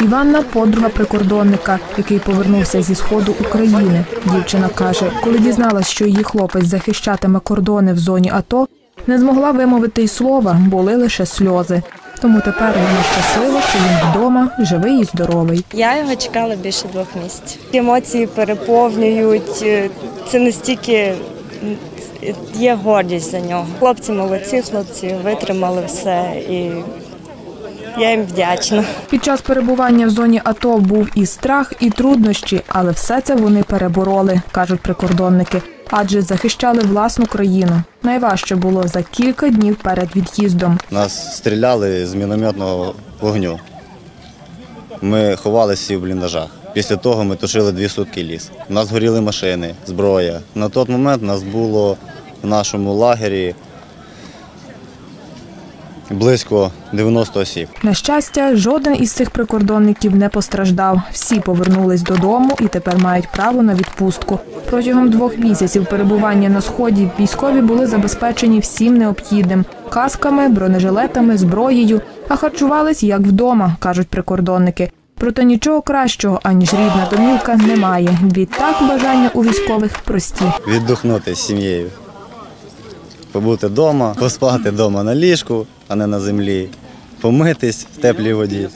Іванна подруга прикордонника, який повернувся зі сходу України. Дівчина каже, коли дізналась, що її хлопець захищатиме кордони в зоні АТО, не змогла вимовити й слова, були лише сльози. Тому тепер вона щаслива, що він вдома, живий і здоровий. Я його чекала більше двох місяців. Емоції переповнюють. е, Це настільки є гордість за нього. Хлопці молодці, хлопці витримали все і я їм вдячна. Під час перебування в зоні АТО був і страх, і труднощі, але все це вони перебороли, кажуть прикордонники, адже захищали власну країну. Найважче було за кілька днів перед від'їздом. Нас стріляли з мінометного вогню. Ми ховалися в бліндажах. Після того ми тушили дві сутки ліс. У нас горіли машини, зброя. На той момент нас було в нашому лагері близько 90 осіб. На щастя, жоден із цих прикордонників не постраждав. Всі повернулись додому і тепер мають право на відпустку. Протягом двох місяців перебування на сході військові були забезпечені всім необхідним касками, бронежилетами, зброєю, а харчувались як вдома, кажуть прикордонники. Проте нічого кращого, аніж рідна домівка, немає. Відтак бажання у військових прості. Віддохнути з сім'єю. Побути вдома, поспати вдома на ліжку, а не на землі, помитись в теплій воді.